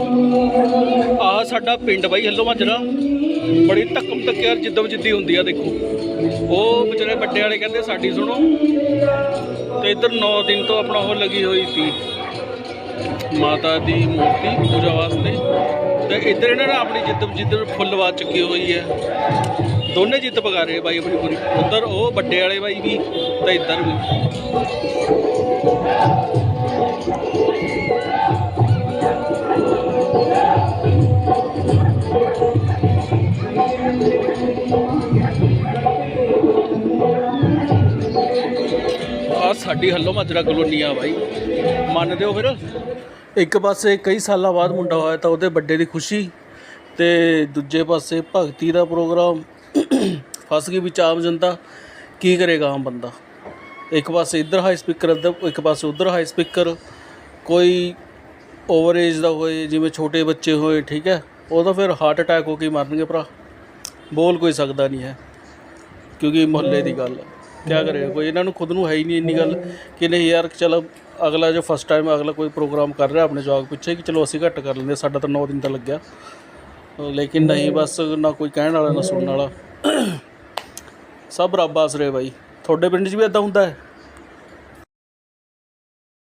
ਆਹ ਸਾਡਾ ਪਿੰਡ ਬਾਈ ਹੱਲੋ ਮਾਜਰਾ। ਬੜੀ ਧੱਕਮ ਧੱਕਿਆ ਜਿੱਦਮ ਜਿੱਦੀ ਹੁੰਦੀ ਆ, ਦੇਖੋ। ਉਹ ਵਿਚਾਰੇ ਵੱਡੇ ਵਾਲੇ ਕਹਿੰਦੇ, ਸਾਡੀ ਸੁਣੋ। ਤੇ ਇੱਧਰ 9 ਦਿਨ ਤੋਂ ਆਪਣਾ ਉਹ ਲੱਗੀ ਹੋਈ ਸੀ, ਮਾਤਾ ਦੀ ਮੂਰਤੀ ਪੂਜਾ ਵਾਸਤੇ। ਤੇ ਇੱਧਰ ਇਹਨਾਂ ਨੇ ਆਪਣੀ ਜਿੱਦ ਜਿੱਦ ਫੁੱਲ ਚੁੱਕੀ ਹੋਈ ਹੈ ਦੋਨੇ ਜਿੱਦ ਪਕਾ ਰਹੇ ਬਾਈ ਆਪਣੀ ਪੂਰੀ। ਉੱਧਰ ਉਹ ਵੱਡੇ ਵਾਲੇ ਬਾਈ ਵੀ ਤੇ ਇੱਧਰ ਵੀ। ਆ ਸਾਡੀ ਹੱਲੋ ਮਾਜਰਾ ਕਲੋਨੀ ਆ ਬਾਈ। ਮੰਨਦੇ ਹੋ ਫਿਰ? ਇੱਕ ਪਾਸੇ ਕਈ ਸਾਲਾਂ ਬਾਅਦ ਮੁੰਡਾ ਹੋਇਆ ਤਾਂ ਉਹਦੇ ਵੱਡੇ ਦੀ ਖੁਸ਼ੀ ਤੇ ਦੂਜੇ ਪਾਸੇ ਭਗਤੀ ਦਾ ਪ੍ਰੋਗਰਾਮ। ਫਸ ਗਈ ਵਿੱਚ ਆਮ ਜਨਤਾ, ਕੀ ਕਰੇਗਾ ਆਮ ਬੰਦਾ? ਇੱਕ ਪਾਸੇ ਇੱਧਰ ਹਾਈ ਸਪੀਕਰ ਇੱਕ ਪਾਸੇ ਉੱਧਰ ਹਾਈ ਸਪੀਕਰ ਕੋਈ ਓਵਰ ਏਜ ਦਾ ਹੋਏ, ਜਿਵੇਂ ਛੋਟੇ ਬੱਚੇ ਹੋਏ, ਠੀਕ ਹੈ? ਉਹ ਤਾਂ ਫਿਰ ਹਾਰਟ ਅਟੈਕ ਹੋ ਕੇ ਮਰਨਗੇ ਭਰਾ। ਬੋਲ ਕੋਈ ਸਕਦਾ ਨਹੀਂ ਹੈ ਕਿਉਂਕਿ ਮੁਹੱਲੇ ਦੀ ਗੱਲ ਹੈ। ਕਿਆ ਕਰੇਗਾ ਕੋਈ ਇਹਨਾਂ ਨੂੰ ਖੁਦ ਨੂੰ ਹੈ ਹੀ ਨਹੀਂ ਇੰਨੀ ਗੱਲ ਕਿ ਨਹੀਂ ਯਾਰ ਚਲ ਅਗਲਾ ਜੋ ਫਸਟ ਟਾਈਮ ਅਗਲਾ ਕੋਈ ਪ੍ਰੋਗਰਾਮ ਕਰ ਰਿਹਾ ਆਪਣੇ ਜਵਾਕ ਪਿੱਛੇ ਕਿ ਚਲੋ ਅਸੀਂ ਘੱਟ ਕਰ ਲੈਂਦੇ ਸਾਡਾ ਤਾਂ 9 ਦਿਨ ਤਾਂ ਲੱਗਿਆ। ਲੇਕਿਨ ਨਹੀਂ ਬਸ ਨਾ ਕੋਈ ਕਹਿਣ ਵਾਲਾ ਨਾ ਸੁਣਨ ਵਾਲਾ। ਸਭ ਰੱਬ ਆਸਰੇ ਬਾਈ। ਤੁਹਾਡੇ ਪਿੰਡ 'ਚ ਵੀ ਇਦਾਂ ਹੁੰਦਾ ਹੈ?